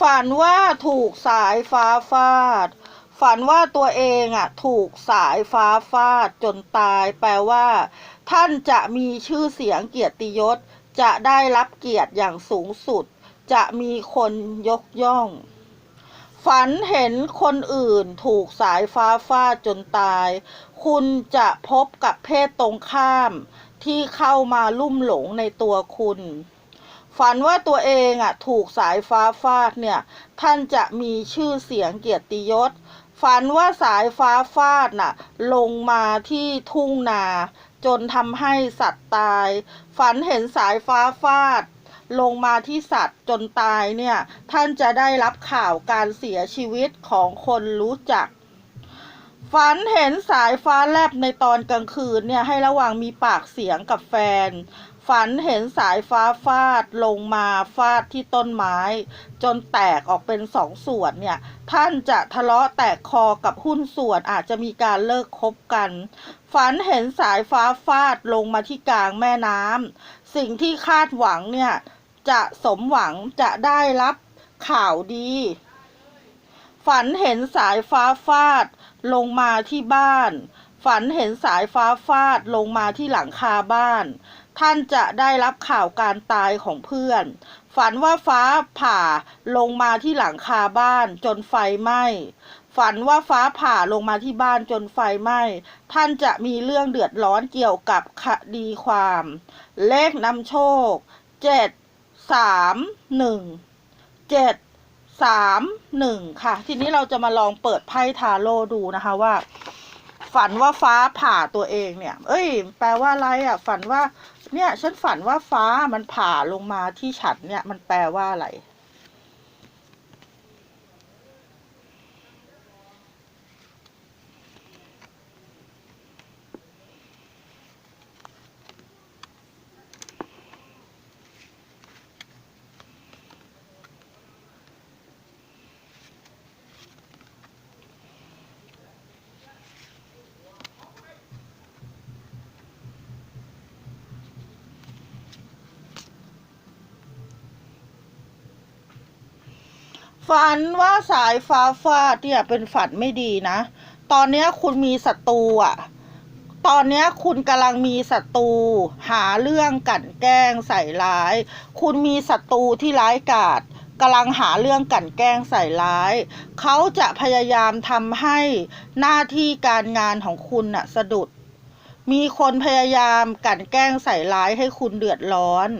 ฝันว่าถูกสายฟ้าฟาด ฝันว่าตัวเองอะถูกสายฟ้าฟาดจนตาย แปลว่า ท่านจะมีชื่อเสียงเกียรติยศ จะได้รับเกียรติอย่างสูงสุด จะมีคนยกย่อง ฝันเห็นคนอื่นถูกสายฟ้าฟาดจนตาย คุณจะพบกับเพศตรงข้าม ที่เข้ามาลุ่มหลงในตัวคุณ ฝันว่าตัวเองอะถูกสายฟ้าฟาดเนี่ย ท่านจะมีชื่อเสียงเกียรติยศ ฝันว่าสายฟ้าฟาดน่ะ ลงมาที่ทุ่งนา จนทำให้สัตว์ตาย ฝันเห็นสายฟ้าฟาด ลงมาที่สัตว์จนตายเนี่ย ท่านจะได้รับข่าวการเสียชีวิตของคนรู้จักฝันเห็นสายฟ้าแลบในตอนกลางคืนเนี่ยให้ระวังมีปากเสียงกับแฟน ฝันเห็นสายฟ้าฟาดลงมาฟาดที่ต้นไม้ จนแตกออกเป็นสองส่วนเนี่ย ท่านจะทะเลาะแตกคอกับหุ้นส่วนอาจจะมีการเลิกคบกัน ฝันเห็นสายฟ้าฟาดลงมาที่กลางแม่น้ำสิ่งที่คาดหวังเนี่ย จะสมหวังจะได้รับข่าวดี ฝันเห็นสายฟ้าฟาดลงมาที่บ้าน ฝันเห็นสายฟ้าฟาดลงมาที่หลังคาบ้าน ท่านจะได้รับข่าวการตายของเพื่อน ฝันว่าฟ้าผ่าลงมาที่หลังคาบ้านจนไฟไหม้ ฝันว่าฟ้าผ่าลงมาที่บ้านจนไฟไหม้ ท่านจะมีเรื่องเดือดร้อนเกี่ยวกับคดีความ เลขนำโชค เจ็ดสามหนึ่งเจ็ดสามหนึ่งค่ะ ทีนี้เราจะมาลองเปิดไพ่ทาโร่ดูนะคะว่า ฝันว่าฟ้าผ่าตัวเองเนี่ย เอ้ย แปลว่าอะไรอะ ฝันว่า เนี่ย ฉันฝันว่าฟ้ามันผ่าลงมาที่ฉันเนี่ย มันแปลว่าอะไร ฝันว่าสายฟ้าฟาดเนี่ยเป็นฝันไม่ดีนะ ตอนเนี้ยคุณมีศัตรูอะ ตอนเนี้ยคุณกำลังมีศัตรูหาเรื่องกลั่นแกล้งใส่ร้าย คุณมีศัตรูที่ร้ายกาจกำลังหาเรื่องกลั่นแกล้งใส่ร้าย เขาจะพยายามทำให้หน้าที่การงานของคุณน่ะสะดุด มีคนพยายามกลั่นแกล้งใส่ร้ายให้คุณเดือดร้อน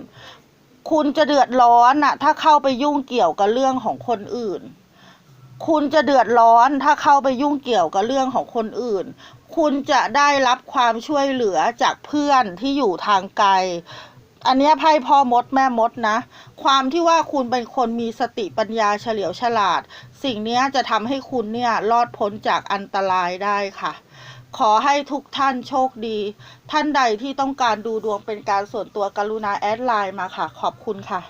คุณจะเดือดร้อนน่ะถ้าเข้าไปยุ่งเกี่ยวกับเรื่องของคนอื่น คุณจะเดือดร้อนถ้าเข้าไปยุ่งเกี่ยวกับเรื่องของคนอื่น คุณจะได้รับความช่วยเหลือจากเพื่อนที่อยู่ทางไกล อันนี้ไพ่พ่อมดแม่มดนะ ความที่ว่าคุณเป็นคนมีสติปัญญาเฉลียวฉลาด สิ่งนี้จะทำให้คุณเนี่ยรอดพ้นจากอันตรายได้ค่ะ ขอให้ทุกท่านโชคดี ท่านใดที่ต้องการดูดวงเป็นการส่วนตัวกรุณาแอดไลน์มาค่ะ ขอบคุณค่ะ